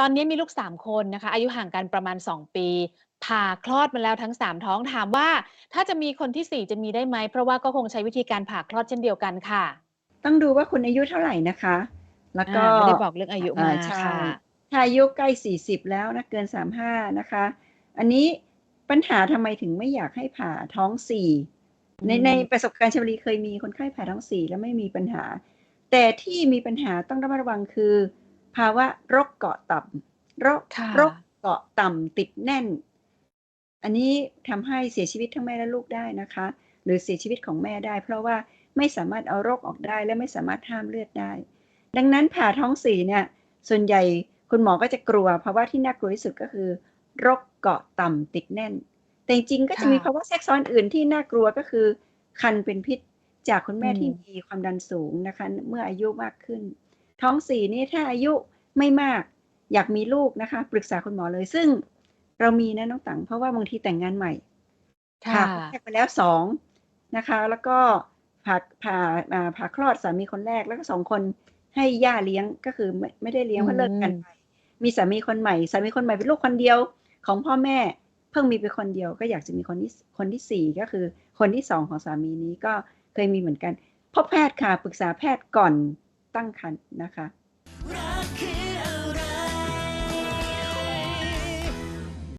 ตอนนี้มีลูก 3 คนนะคะ อายุห่างกันประมาณ 2 ปีผ่าคลอดมาแล้วทั้ง 3 ท้องถามว่า ถ้าจะมีคนที่ 4 จะมีได้ไหม เพราะว่าก็คงใช้วิธีการผ่าคลอดเช่นเดียวกันค่ะ ต้องดูว่าคุณอายุเท่าไหร่นะคะ แล้วอาก็ไม่ได้บอกเรื่องอายุอ่มาใช่ค่ะถ้าอายุใกล้ 40 แล้วนะเกิน 35 นะคะ อันนี้ปัญหาทำไมถึงไม่อยากให้ผ่าท้อง4ในอืมในประสบการณ์ชมรีเคยมีคนไข้ผ่าท้อง4แล้วไม่มีปัญหา แต่ที่มีปัญหาต้องระมัดระวังคือ ภาวะโรคเกาะต่ำโรคค่ะโรคเกาะต่ำติดแน่น อันนี้ทำให้เสียชีวิตทั้งแม่และลูกได้นะคะ หรือเสียชีวิตของแม่ได้ เพราะว่าไม่สามารถเอาโรคออกได้และไม่สามารถห้ามเลือดได้ ดังนั้นผ่าท้องสี่เนี่ยส่วนใหญ่คุณหมอก็จะกลัวภาวะที่น่ากลัวที่สุดก็คือโรคเกาะต่ำติดแน่น แต่จริงๆก็จะมีค่ะภาวะแทรกซ้อนอื่นที่น่ากลัวก็คือ คันเป็นพิษจากคุณแม่อืมที่มีความดันสูงนะคะ เมื่ออายุมากขึ้น ท้องสี่นี่ถ้าอายุไม่มากอยากมีลูกนะคะ ปรึกษาคุณหมอเลย ซึ่งเรามีนะน้องตังเพราะว่าบางทีแต่งงานใหม่ผ่าค่ะคนแรกไปแล้วสองนะคะ แล้วก็ผ่าผ่าอ่าผ่าคลอดสามีคนแรกแล้วก็สองคนให้ย่าเลี้ยงก็คือไม่ไม่ได้เลี้ยงเพราะเลิกกันไปมีสามีคนใหม่สามีคนใหม่เป็นลูกคนเดียวของพ่อแม่เพิ่งมีไปคนเดียวก็อยากจะมีคนที่คนที่สี่ก็คือคนที่สองของสามีนี้ก็เคยมีเหมือนกันพบแพทย์ค่ะปรึกษาแพทย์ก่อน ตั้งครรภ์นะคะ